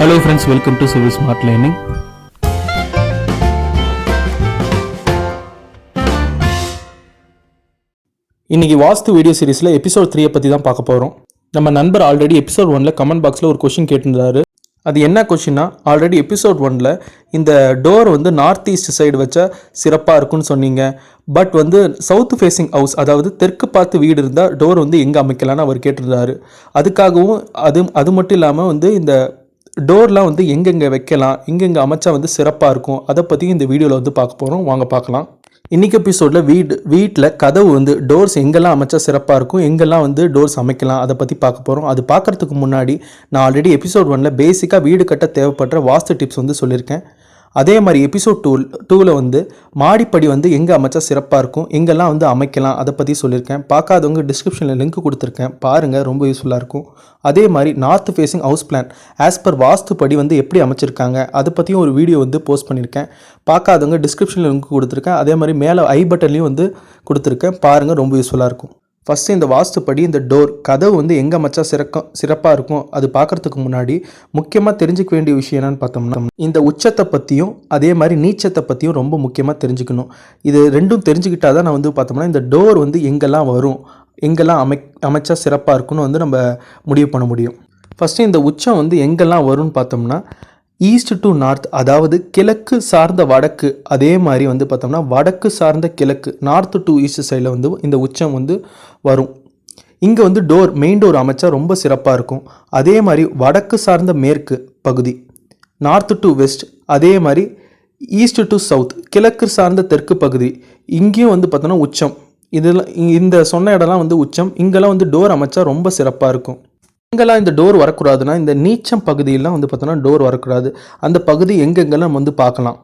Hello friends welcome to civil smart learning இன்னைக்கு Vastu video சீரிஸில் episode த்ரீயை பற்றி தான் பார்க்க போகிறோம் நம்ம நண்பர் ஆல்ரெடி எபிசோட் ஒனில் கமெண்ட் பாக்ஸில் ஒரு கொஷின் கேட்டிருந்தாரு. அது என்ன கொஷின்னா ஆல்ரெடி எபிசோட் ஒனில் இந்த டோர் வந்து நார்த் ஈஸ்ட் சைடு வச்சா சிறப்பாக இருக்கும்னு சொன்னீங்க. பட் வந்து சவுத் ஃபேஸிங் ஹவுஸ் அதாவது தெற்கு பார்த்து வீடு இருந்தால் டோர் வந்து எங்கே அமைக்கலாம்னு அவர் கேட்டிருந்தாரு. அதுக்காகவும் அது அது மட்டும் இல்லாமல் வந்து இந்த டோர்லாம் வந்து எங்கெங்கே வைக்கலாம் எங்கெங்கே அமைச்சா வந்து சிறப்பாக இருக்கும் அதை பற்றியும் இந்த வீடியோவில் வந்து பார்க்க போகிறோம் வாங்க பார்க்கலாம். இன்றைக்கி எபிசோடில் வீடு வீட்டில் கதவு வந்து டோர்ஸ் எங்கெல்லாம் அமைச்சா சிறப்பாக இருக்கும் எங்கெல்லாம் வந்து டோர்ஸ் அமைக்கலாம் அதை பற்றி பார்க்க போகிறோம் அது பார்க்கறதுக்கு முன்னாடி நான் ஆல்ரெடி எபிசோட் ஒனில் பேசிக்காக வீடு கட்ட தேவைப்படுற வாஸ்து டிப்ஸ் வந்து சொல்லியிருக்கேன். அதே மாதிரி எபிசோட் டூ டூவில் வந்து மாடிப்படி வந்து எங்கே அமைச்சா சிறப்பாக இருக்கும் எங்கெல்லாம் வந்து அமைக்கலாம் அதை பற்றி சொல்லியிருக்கேன். பார்க்காதவங்க டிஸ்கிரிப்ஷனில் லிங்க் கொடுத்துருக்கேன். பாருங்கள் ரொம்ப யூஸ்ஃபுல்லாக இருக்கும். அதே மாதிரி north facing house plan as per vastu படி வந்து எப்படி அமைச்சிருக்காங்க அதை பற்றியும் ஒரு வீடியோ வந்து போஸ்ட் பண்ணியிருக்கேன். பார்க்காதவங்க டிஸ்கிரிப்ஷனில் லிங்க் கொடுத்துருக்கேன். அதே மாதிரி மேலே ஐ பட்டன்லேயும் வந்து கொடுத்துருக்கேன். பாருங்கள் ரொம்ப யூஸ்ஃபுல்லாக இருக்கும். ஃபஸ்ட்டு இந்த வாஸ்துப்படி இந்த டோர் கதவு வந்து எங்கே மச்சா சிறக்கம் சிறப்பாக இருக்கும் அது பார்க்கறதுக்கு முன்னாடி முக்கியமாக தெரிஞ்சுக்க வேண்டிய விஷயம் என்னன்னு பார்த்தோம்னா இந்த உச்சத்தை பற்றியும் அதே மாதிரி நீச்சத்தை பற்றியும் ரொம்ப முக்கியமாக தெரிஞ்சுக்கணும். இது ரெண்டும் தெரிஞ்சுக்கிட்டா தான் நான் வந்து பார்த்தோம்னா இந்த டோர் வந்து எங்கெல்லாம் வரும் எங்கெல்லாம் அமை அமைச்சா சிறப்பாக இருக்கும்னு வந்து நம்ம முடிவு பண்ண முடியும். ஃபஸ்ட்டு இந்த உச்சம் வந்து எங்கெல்லாம் வரும்னு பார்த்தோம்னா ஈஸ்ட் டு நார்த் அதாவது கிழக்கு சார்ந்த வடக்கு அதே மாதிரி வந்து பார்த்தோம்னா வடக்கு சார்ந்த கிழக்கு நார்த் டு ஈஸ்ட் சைடில் வந்து இந்த உச்சம் வந்து வரும். இங்கே வந்து டோர் மெயின் டோர் அமைச்சா ரொம்ப சிறப்பாக இருக்கும். அதே மாதிரி வடக்கு சார்ந்த மேற்கு பகுதி நார்த் டு வெஸ்ட் அதே மாதிரி ஈஸ்ட் டு சவுத் கிழக்கு சார்ந்த தெற்கு பகுதி இங்கேயும் வந்து பார்த்தோன்னா உச்சம். இதெல்லாம் இந்த சொன்ன இடம்லாம் வந்து உச்சம். இங்கெல்லாம் வந்து டோர் அமைச்சா ரொம்ப சிறப்பாக இருக்கும். எங்கெல்லாம் இந்த டோர் வரக்கூடாதுன்னா இந்த நீச்சம் பகுதியெல்லாம் வந்து பார்த்தோன்னா டோர் வரக்கூடாது. அந்த பகுதி எங்கெங்கெல்லாம் வந்து பார்க்கலாம்?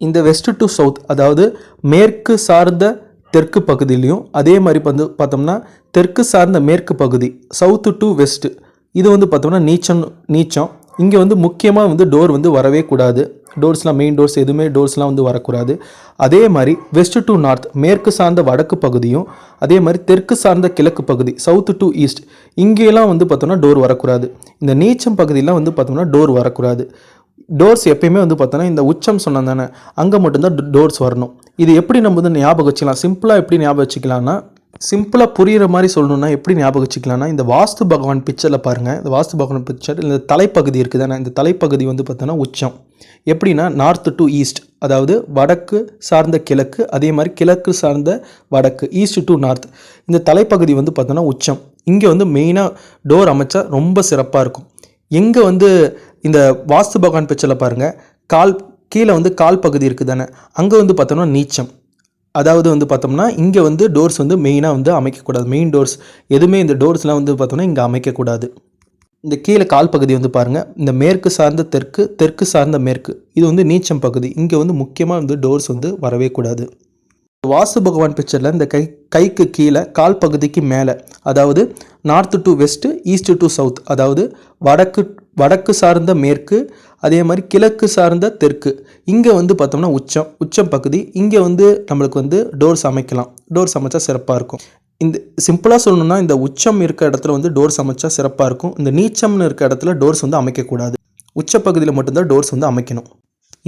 இந்த வெஸ்ட் டு சவுத் அதாவது மேற்கு சார்ந்த தெற்கு பகுதியிலையும் அதே மாதிரி வந்து பார்த்தோம்னா தெற்கு சார்ந்த மேற்கு பகுதி சவுத்து டு வெஸ்ட் இது வந்து பார்த்தோம்னா நீச்சம் நீச்சம். இங்கே வந்து முக்கியமாக வந்து டோர் வந்து வரவே கூடாது. டோர்ஸ்லாம் மெயின் டோர்ஸ் எதுவுமே டோர்ஸ்லாம் வந்து வரக்கூடாது. அதே மாதிரி வெஸ்ட் டு நார்த் மேற்கு சார்ந்த வடக்கு பகுதியும் அதே மாதிரி தெற்கு சார்ந்த கிழக்கு பகுதி சவுத்து டு ஈஸ்ட் இங்கேலாம் வந்து பார்த்தோம்னா டோர் வரக்கூடாது. இந்த நீச்சம் பகுதியெலாம் வந்து பார்த்தோம்னா டோர் வரக்கூடாது. டோர்ஸ் எப்பயுமே வந்து பார்த்தோன்னா இந்த உச்சம் சொன்னதானே அங்கே மட்டும்தான் டோர்ஸ் வரணும். இது எப்படி நம்ம வந்து ஞாபகம் வச்சுக்கலாம்? சிம்பிளாக எப்படி ஞாபகம் வச்சுக்கலாம்னா சிம்பிளாக புரிகிற மாதிரி சொல்லணும்னா எப்படி ஞாபகம் வச்சுக்கலாம்னா இந்த வாஸ்து பகவான் பிக்சரில் பாருங்கள் இந்த வாஸ்து பகவான் பிக்சர் இந்த தலைப்பகுதி இருக்குது தானே? இந்த தலைப்பகுதி வந்து பார்த்தோன்னா உச்சம். எப்படின்னா நார்த் டு ஈஸ்ட் அதாவது வடக்கு சார்ந்த கிழக்கு அதே மாதிரி கிழக்கு சார்ந்த வடக்கு ஈஸ்ட் டு நார்த் இந்த தலைப்பகுதி வந்து பார்த்தோன்னா உச்சம். இங்கே வந்து மெயினாக டோர் அமைச்சா ரொம்ப சிறப்பாக இருக்கும். எங்கே வந்து இந்த வாஸ்து பகவான் பிக்சரில் பாருங்கள் கால் கீழே வந்து கால் பகுதி இருக்குது தானே? அங்கே வந்து பார்த்தோன்னா நீச்சம். அதாவது வந்து பார்த்தோம்னா இங்கே வந்து டோர்ஸ் வந்து மெயினாக வந்து அமைக்கக்கூடாது. மெயின் டோர்ஸ் எதுவுமே இந்த டோர்ஸ்லாம் வந்து பார்த்தோம்னா இங்கே அமைக்கக்கூடாது. இந்த கீழே கால் பகுதி வந்து பாருங்கள் இந்த மேற்கு சார்ந்த தெற்கு தெற்கு சார்ந்த மேற்கு. இது வந்து நீச்சம் பகுதி. இங்கே வந்து முக்கியமாக வந்து டோர்ஸ் வந்து வரவே கூடாது. வாசு பகவான் பிக்சரில் இந்த கை கைக்கு கீழே கால் பகுதிக்கு மேலே அதாவது north to west east to south அதாவது வடக்கு வடக்கு சார்ந்த மேற்கு அதே மாதிரி கிழக்கு சார்ந்த தெற்கு. இங்கே வந்து பார்த்தோம்னா உச்சம் உச்சம் பகுதி. இங்கே வந்து நம்மளுக்கு வந்து டோர்ஸ் அமைக்கலாம். டோர்ஸ் அமைச்சா சிறப்பாக இருக்கும். இந்த சிம்பிளாக சொல்லணும்னா இந்த உச்சம் இருக்க இடத்துல வந்து டோர்ஸ் அமைச்சா சிறப்பாக இருக்கும். இந்த நீச்சம்னு இருக்க இடத்துல டோர்ஸ் வந்து அமைக்கக்கூடாது. உச்ச பகுதியில் மட்டும்தான் டோர்ஸ் வந்து அமைக்கணும்.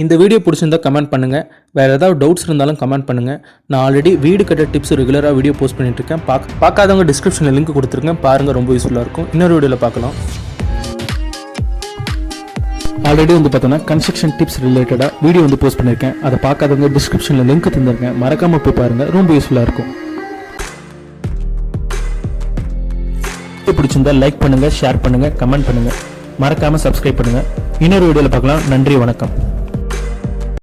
இந்த வீடியோ பிடிச்சிருந்தா கமெண்ட் பண்ணுங்கள் வேறு ஏதாவது டவுட்ஸ் இருந்தாலும் கமெண்ட் பண்ணுங்கள் நான் ஆல்ரெடி வீடு கட்ட டிப்ஸ் ரெகுலராக வீடியோ போஸ்ட் பண்ணிட்டு இருக்கேன். பார்க்க பார்க்காதவங்க டிஸ்கிரிப்ஷனில் லிங்க் கொடுத்துருக்கேன் பாருங்கள் ரொம்ப யூஸ்ஃபுல்லாக இருக்கும். இன்னொரு வீடியோவில் பார்க்கலாம். ஆல்ரெடி வந்து பார்த்தோன்னா கன்ஸ்ட்ரக்ஷன் டிப்ஸ் ரிலேட்டடாக வீடியோ வந்து போஸ்ட் பண்ணியிருக்கேன். அதை பார்க்காதவங்க டிஸ்கிரிப்ஷனில் லிங்க் தந்திருக்கேன். மறக்காமல் போய் பாருங்கள் ரொம்ப யூஸ்ஃபுல்லாக இருக்கும். பிடிச்சிருந்தா லைக் பண்ணுங்கள் ஷேர் பண்ணுங்கள் கமெண்ட் பண்ணுங்கள் மறக்காமல் சப்ஸ்கிரைப் பண்ணுங்கள் இன்னொரு வீடியோவில் பார்க்கலாம். நன்றி வணக்கம்.